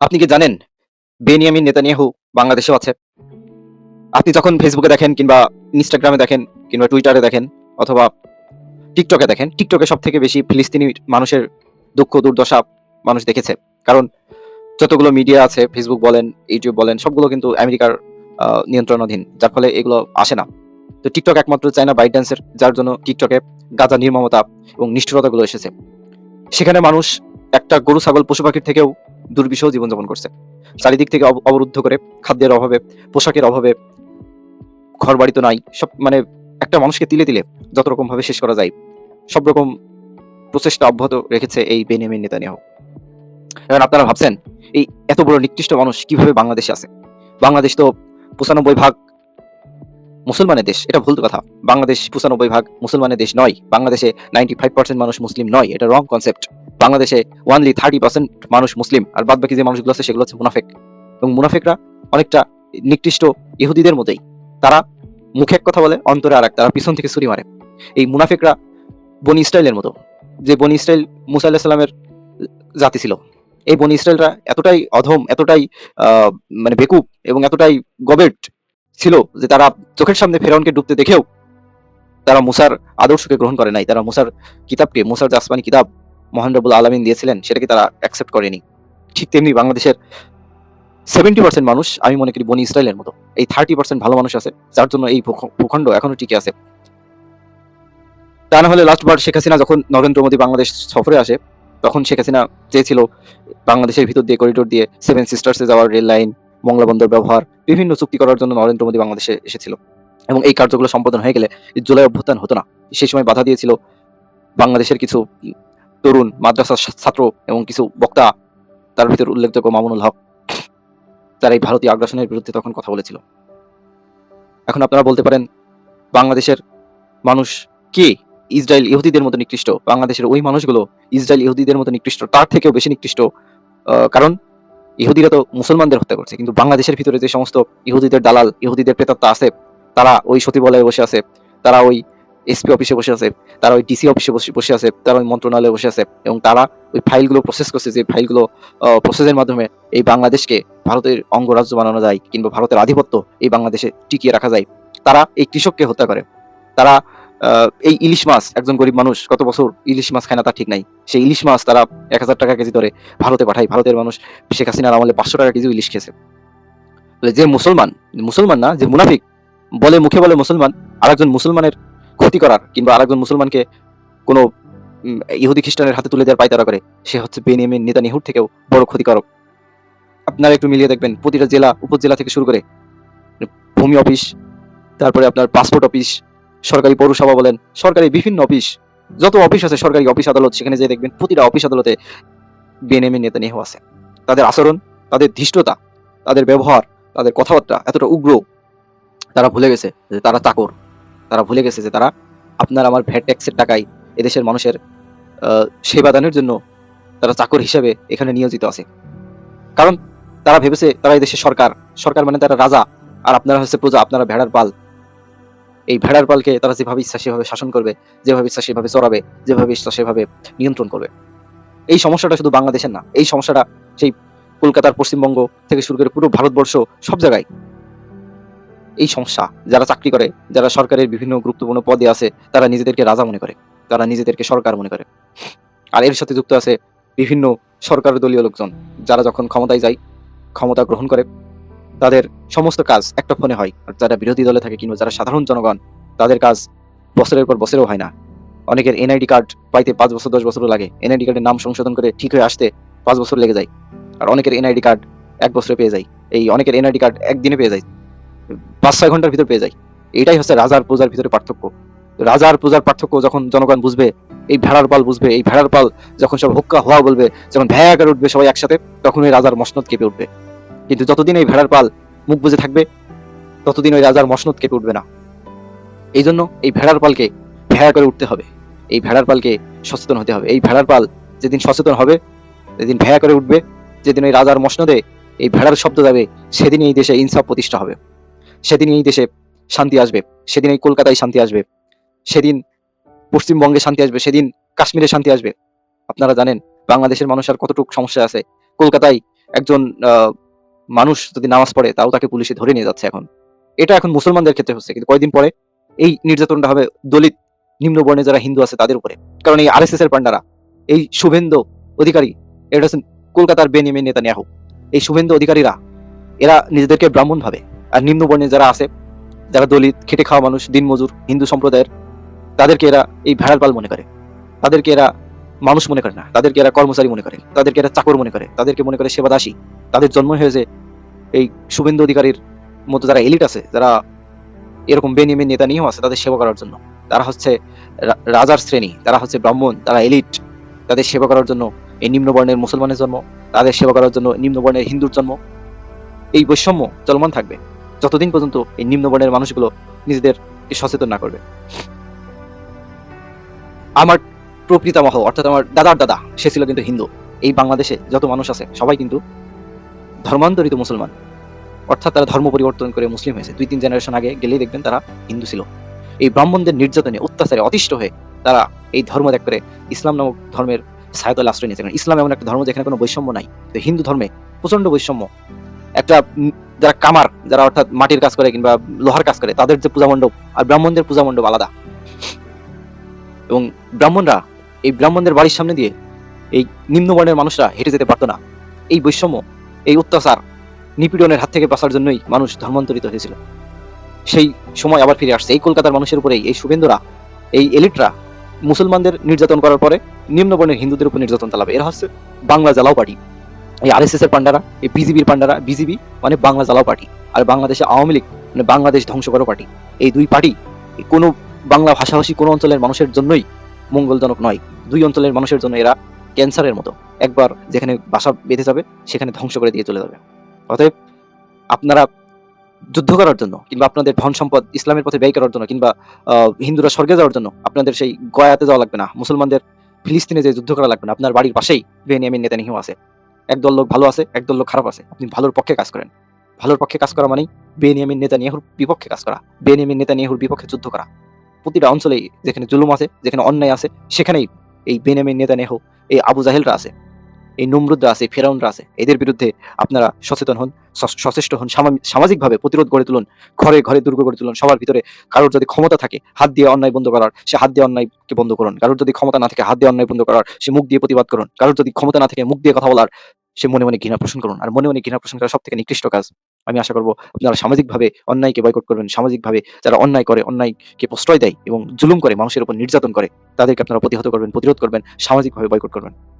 আপনি কি জানেন, বেনিয়ামিন নেতানিয়াহু বাংলাদেশেও আছে। আপনি যখন ফেসবুকে দেখেন কিংবা ইনস্টাগ্রামে দেখেন কিংবা টুইটারে দেখেন অথবা টিকটকে দেখেন টিকটকে সব থেকে বেশি ফিলিস্তিনি মানুষের দুঃখ, দুর্দশা মানুষ দেখেছে। কারণ যতগুলো মিডিয়া আছে ফেসবুক বলেন ইউটিউব বলেন, সবগুলো কিন্তু আমেরিকার নিয়ন্ত্রণাধীন, যার ফলে এগুলো আসে না। তো টিকটক একমাত্র চায়না বাইট ড্যান্সের যার জন্য টিকটকে গাজা নির্মমতা এবং নিষ্ঠুরতাগুলো এসেছে। সেখানে মানুষ একটা গরু, ছাগল, পশু পাখির থেকেও দুর্বিষহ জীবনযাপন করছে। চারিদিক থেকে অবরুদ্ধ করে খাদ্যের অভাবে, পোশাকের অভাবে ঘর বাড়ি তো নাই, সব মানে একটা মানুষকে তিলে তিলে যত রকম ভাবে শেষ করা যায়, সব রকম প্রচেষ্টা অব্যাহত রেখেছে এই বেনিয়ামিন নেতানিয়াহু। এখন আপনারা ভাবছেন, এই এত বড় নিকৃষ্ট মানুষ কীভাবে বাংলাদেশে আছে? বাংলাদেশ তো পঁচানব্বই ভাগ মুসলমানের দেশ, এটা ভুল কথা। বাংলাদেশ পঁচানব্বই ভাগ মুসলমানের দেশ নয়, বাংলাদেশে নাইনটি ফাইভ পার্সেন্ট মানুষ মুসলিম নয়, এটা রং কনসেপ্ট বাংলাদেশে ওয়ানলি থার্টি পার্সেন্ট মানুষ মুসলিম, আর বাদ বাকি যে মানুষগুলো আছে সেগুলো হচ্ছে মুনাফেক। এবং মুনাফেকরা অনেকটা নিকৃষ্ট ইহুদিদের মতোই। তারা মুখে এক কথা বলে, অন্তরে আর এক তারা পিছন থেকে ছুরি মারে। এই মুনাফেকরা বনি ইসরায়েলের মতো, যে বনি ইসরায়েল মুসা আল্লাহ সাল্লামের জাতি ছিল। এই বনি ইসরায়েলরা এতটাই অধম, এতটাই মানে বেকুব এবং এতটাই গবেট ছিল যে তারা চোখের সামনে ফেরাউনকে ডুবতে দেখেও তারা মুসার আদর্শকে গ্রহণ করে নাই। তারা মুসার কিতাবকে, মুসার যে আসমানি কিতাব মহান রবুল আলমিন দিয়েছিলেন, সেটাকে তারা অ্যাকসেপ্ট করেনি। ঠিক তেমনি বাংলাদেশের সেভেন্টি পার্সেন্ট মানুষ, আমি মনে করি বনি ইসরায়েলের মতো, এই থার্টি পার্সেন্ট ভালো মানুষ আছে, যার জন্য এই ভূখণ্ড এখনও টিকে আছে। তা না হলে লাস্টবার শেখ হাসিনা যখন নরেন্দ্র মোদী বাংলাদেশ সফরে আসে, তখন শেখ হাসিনা চেয়েছিল বাংলাদেশের ভিতর দিয়ে করিডোর দিয়ে সেভেন সিস্টার্সে যাওয়ার রেল লাইন মংলা বন্দর ব্যবহার, বিভিন্ন চুক্তি করার জন্য নরেন্দ্র মোদী বাংলাদেশে এসেছিল। এবং এই কার্যগুলো সম্পাদন হয়ে গেলে জুলাই অভ্যুত্থান হতো না। সেই সময় বাধা দিয়েছিল বাংলাদেশের কিছু তরুণ, মাদ্রাসার ছাত্র এবং কিছু বক্তা তার ভিতর উল্লেখযোগ্য মামুনুল হক তারা এই ভারতীয় আগ্রাসনের বিরুদ্ধে তখন কথা বলেছিল। এখন আপনারা বলতে পারেন, বাংলাদেশের মানুষ কে ইসরায়েল ইহুদিদের মতো নিকৃষ্ট? বাংলাদেশের ওই মানুষগুলো ইসরায়েল ইহুদিদের মতো নিকৃষ্ট, তার থেকেও বেশি নিকৃষ্ট কারণ ইহুদিরা তো মুসলমানদের হত্যা করছে। কিন্তু বাংলাদেশের ভিতরে যে সমস্ত ইহুদিদের দালাল, ইহুদিদের প্রেতাত্মা আছে, তারা ওই সচিবালয়ে বসে আছে, তারা ওই এসপি অফিসে বসে আছে, তারা ওই ডিসি অফিসে বসে আছে, তারা ওই মন্ত্রণালয়ে বসে আছে, এবং তারা ওই ফাইলগুলো প্রসেস করছে যে ফাইলগুলো প্রসেসের মাধ্যমে এই বাংলাদেশকে ভারতের অঙ্গরাজ্য বানানো যায় কিংবা ভারতের আধিপত্য এই বাংলাদেশে টিকিয়ে রাখা যায়। তারা এই কৃষককে হত্যা করে। তারা এই ইলিশ মাছ, একজন গরিব মানুষ কত বছর ইলিশ মাছ খায় না তা ঠিক নাই। সেই ইলিশ মাছ তারা এক হাজার টাকা কেজি ধরে ভারতে পাঠায়। ভারতের মানুষ শেখ হাসিনার আমলে পাঁচশো টাকা কেজি ইলিশ খেয়েছে। যে মুসলমান মুসলমান না, যে মুনাফিক, বলে মুখে বলে মুসলমান আর একজন মুসলমানের ক্ষতি করার কিংবা আরেকজন মুসলমানকে কোনো ইহুদি খ্রিস্টানের হাতে তুলে দেওয়ার পায়তারা করে, সে হচ্ছে বেনিয়ামিন নেতানিয়াহুর থেকেও বড় ক্ষতিকারক। আপনারা একটু মিলিয়ে দেখবেন, প্রতিটা জেলা, উপজেলা থেকে শুরু করে, ভূমি অফিস, তারপরে আপনার পাসপোর্ট অফিস, সরকারি পৌরসভা বলেন, সরকারি বিভিন্ন অফিস, যত অফিস আছে, সরকারি অফিস আদালত, সেখানে যেয়ে দেখবেন, প্রতিটা অফিস আদালতে বেনিয়ামিন নেতানিয়াহু আছে তাদের আচরণ, তাদের ধৃষ্টতা, তাদের ব্যবহার, তাদের কথাবার্তা এতটা উগ্র, তারা ভুলে গেছে যে তারা চাকর। তারা ভুলে গেছে যে তারা আপনার আমার ভ্যাট ট্যাক্সের টাকায় এদেশের মানুষের আহ, সেবা দানের জন্য তারা চাকর হিসেবে এখানে নিয়োজিত আছে। কারণ তারা ভেবেছে তারা এই দেশের সরকার। সরকার মানে তারা রাজা আর আপনারা হচ্ছে প্রজা আপনারা ভেড়ার পাল। এই ভেড়ার পালকে তারা যেভাবে ইচ্ছা সেভাবে শাসন করবে যেভাবে ইচ্ছা সেভাবে চড়াবে যেভাবে ইচ্ছা সেভাবে নিয়ন্ত্রণ করবে। এই সমস্যাটা শুধু বাংলাদেশের না এই সমস্যাটা সেই কলকাতার পশ্চিমবঙ্গ থেকে শুরু করে পুরো ভারতবর্ষ সব জায়গায় এই সমস্যা। যারা চাকরি করে, যারা সরকারের বিভিন্ন গুরুত্বপূর্ণ পদে আছে, তারা নিজেদেরকে রাজা মনে করে। তারা নিজেদেরকে সরকার মনে করে। আর এর সাথে যুক্ত আছে বিভিন্ন সরকার দলীয় লোকজন। যারা যখন ক্ষমতায় যায়, ক্ষমতা গ্রহণ করে, তাদের সমস্ত কাজ একটা ফোনে হয়। আর যারা বিরোধী দলে থাকে কিংবা যারা সাধারণ জনগণ, তাদের কাজ বছরের পর বছরেও হয় না। অনেকের এনআইডি কার্ড পাইতে পাঁচ বছর, দশ বছরও লাগে। এনআইডি কার্ডের নাম সংশোধন করে ঠিক হয়ে আসতে পাঁচ বছর লেগে যায়। আর অনেকের এনআইডি কার্ড এক বছরে পেয়ে যায়। এই অনেকের এনআইডি কার্ড একদিনে পেয়ে যায়। পাঁচ, ছয় ঘণ্টার ভিতর পেয়ে যায় এটাই হচ্ছে রাজার প্রজার ভিতরে পার্থক্য। রাজার প্রজার পার্থক্য যখন জনগণ বুঝবে, এই ভেড়ার পাল বুঝবে, এই ভেড়ার পাল যখন সব হুক্কা হওয়া বলবে, যখন ভ্যা করে উঠবে সবাই একসাথে তখন ওই রাজার মসনদ কেঁপে উঠবে। কিন্তু যতদিন এই ভেড়ার পাল মুখ বুঝে থাকবে, ততদিন ওই রাজার মসনদ কেঁপে উঠবে না। এই জন্য এই ভেড়ার পালকে ভেড়া করে উঠতে হবে। এই ভেড়ার পালকে সচেতন হতে হবে। এই ভেড়ার পাল যেদিন সচেতন হবে, যেদিন ভেয়া করে উঠবে, যেদিন ওই রাজার মসনদে এই ভেড়ার শব্দ যাবে সেদিন এই দেশে ইনসাফ প্রতিষ্ঠা হবে। সেদিন এই দেশে শান্তি আসবে, সেদিন এই কলকাতায় শান্তি আসবে, সেদিন পশ্চিমবঙ্গে শান্তি আসবে, সেদিন কাশ্মীরে শান্তি আসবে। আপনারা জানেন, বাংলাদেশের মানুষ আর কতটুকু সমস্যা আছে। কলকাতায় একজন মানুষ যদি নামাজ পড়ে, তাও তাকে পুলিশে ধরে নিয়ে যাচ্ছে এখন। এটা এখন মুসলমানদের ক্ষেত্রে হচ্ছে, কিন্তু কয়েকদিন পরে এই নির্যাতনটা হবে দলিত নিম্ন বর্ণে যারা হিন্দু আছে তাদের উপরে। কারণ এই আরএসএস এর পান্ডারা এই শুভেন্দু অধিকারী, এটা হচ্ছে কলকাতার বেনিয়ামিন নেতানিয়াহু। এই শুভেন্দু অধিকারীরা, এরা নিজেদেরকে ব্রাহ্মণ ভাবে। আর নিম্ন বর্ণে যারা আছে, যারা দলিত, খেটে খাওয়া মানুষ, দিনমজুর, হিন্দু সম্প্রদায়ের, তাদেরকে এরা এই ভেড়াল পাল মনে করে। তাদেরকে এরা মানুষ মনে করে না। তাদেরকে এরা কর্মচারী মনে করে। তাদেরকে এরা চাকর মনে করে। তাদেরকে মনে করে সেবাদাসী। তাদের জন্ম হয়েছে এই শুভেন্দু অধিকারীর মতো যারা এলিট আছে, যারা এরকম বেনিয়ামিন নেতা নিয়েও আছে, তাদের সেবা করার জন্য। তারা হচ্ছে রাজার শ্রেণি। তারা হচ্ছে ব্রাহ্মণ। তারা এলিট। তাদের সেবা করার জন্য এই নিম্ন বর্ণের মুসলমানের জন্ম। তাদের সেবা করার জন্য নিম্ন বর্ণের হিন্দুর জন্ম। এই বৈষম্য চলমান থাকবে। যতদিন পর্যন্ত এই নিম্ন বর্ণের মানুষগুলো নিজেদেরকে সচেতন না করবে। আমার প্রকৃতামহ অর্থাৎ আমার দাদার দাদা, সে ছিল কিন্তু হিন্দু। এই বাংলাদেশে যত মানুষ আছে, সবাই কিন্তু ধর্মান্তরিত মুসলমান। অর্থাৎ তারা ধর্ম পরিবর্তন করে মুসলিম হয়েছে। দুই তিন জেনারেশন আগে গেলেই দেখবেন তারা হিন্দু ছিল। এই ব্রাহ্মণদের নির্যাতনে, অত্যাচারে অতিষ্ঠ হয়ে তারা এই ধর্ম ত্যাগ করে ইসলাম নামক ধর্মের সায়তল আশ্রয় নিয়েছে। কারণ ইসলাম এমন একটা ধর্ম যেখানে কোনো বৈষম্য নাই। তো হিন্দু ধর্মে প্রচণ্ড বৈষম্য। একটা যারা কামার, যারা অর্থাৎ মাটির কাজ করে কিংবা লোহার কাজ করে, তাদের যে পূজা মণ্ডপ আর ব্রাহ্মণদের পূজা মণ্ডপ আলাদা। এবং ব্রাহ্মণরা এই ব্রাহ্মণদের বাড়ির সামনে দিয়ে এই নিম্নবর্ণের মানুষরা হেঁটে যেতে পারতো না। এই বৈষম্য, এই অত্যাচার নিপীড়নের হাত থেকে বাঁচার জন্যই মানুষ ধর্মান্তরিত হয়েছিল। সেই সময় আবার ফিরে আসছে। এই কলকাতার মানুষের উপরেই এই শুভেন্দুরা, এই এলিটরা মুসলমানদের নির্যাতন করার পরে নিম্নবর্ণের হিন্দুদের উপর নির্যাতন চালাবে। এরা হচ্ছে বাংলা জ্বালাও পার্টি। এই আরএসএস এর পান্ডারা এই বিজেপির পান্ডারা বিজেপি মানে বাংলা জ্বালাও পার্টি আর বাংলাদেশে আওয়ামী লীগ মানে বাংলাদেশ ধ্বংস করো পার্টি। এই দুই পার্টি কোনো বাংলা ভাষাভাষী কোনো অঞ্চলের মানুষের জন্যই মঙ্গলজনক নয়। দুই অঞ্চলের মানুষের জন্য এরা ক্যান্সারের মতো। একবার যেখানে বাসা বেঁধে যাবে, সেখানে ধ্বংস করে দিয়ে চলে যাবে। অতএব আপনারা যুদ্ধ করার জন্য কিংবা আপনাদের ধন সম্পদ ইসলামের পথে ব্যয় করার জন্য কিংবা হিন্দুরা স্বর্গে যাওয়ার জন্য আপনাদের সেই গয়াতে যাওয়া লাগবে না। মুসলমানদের ফিলিস্তিনে যে যুদ্ধ করা লাগবে না। আপনার বাড়ির পাশেই বেনিয়ামিন নেতানিয়াহু আছে। একদল লোক ভালো আছে, একদল লোক খারাপ আছে। আপনি ভালোর পক্ষে কাজ করেন। ভালোর পক্ষে কাজ করা মানেই বেনিয়ামিন নেতা নেহুর বিপক্ষে কাজ করা। বেনিয়ামিন নেতা নেহুর বিপক্ষে যুদ্ধ করা। প্রতিটা অঞ্চলেই যেখানে জুলুম আছে, যেখানে অন্যায় আছে, সেখানেই এই বেনিয়ামিন নেতা নেহ এই আবু জাহেলরা আছে। এই নমরুদরা আছে, ফেরাউনরা আছে, এদের বিরুদ্ধে আপনারা সচেতন হন সচেষ্ট হন, সামা- সামাজিকভাবে প্রতিরোধ গড়ে তুলুন, ঘরে ঘরে দুর্গ গড়ে তুলুন, সবার ভিতরে কারোর যদি ক্ষমতা থাকে, হাত দিয়ে অন্যায় বন্ধ করার, সে হাত দিয়ে অন্যায়কে বন্ধ করুন, কারোর যদি ক্ষমতা না থাকে, হাত দিয়ে অন্যায় বন্ধ করার, সে মুখ দিয়ে প্রতিবাদ করুন, কারোর যদি ক্ষমতা না থাকে, মুখ দিয়ে কথা বলার, সে মনে মনে ঘৃণা পোষণ করুন, আর মনে মনে ঘৃণা পোষণ করা সব থেকে নিকৃষ্ট কাজ। আমি আশা করব আপনারা সামাজিকভাবে অন্যায়কে বয়কট করবেন, সামাজিকভাবে যারা অন্যায় করে, অন্যায়কে প্রশ্রয় দেয় এবং জুলুম করে, মানুষের উপর নির্যাতন করে, তাদেরকে আপনারা প্রতিহত করবেন, প্রতিরোধ করবেন, সামাজিকভাবে বয়কট করবেন।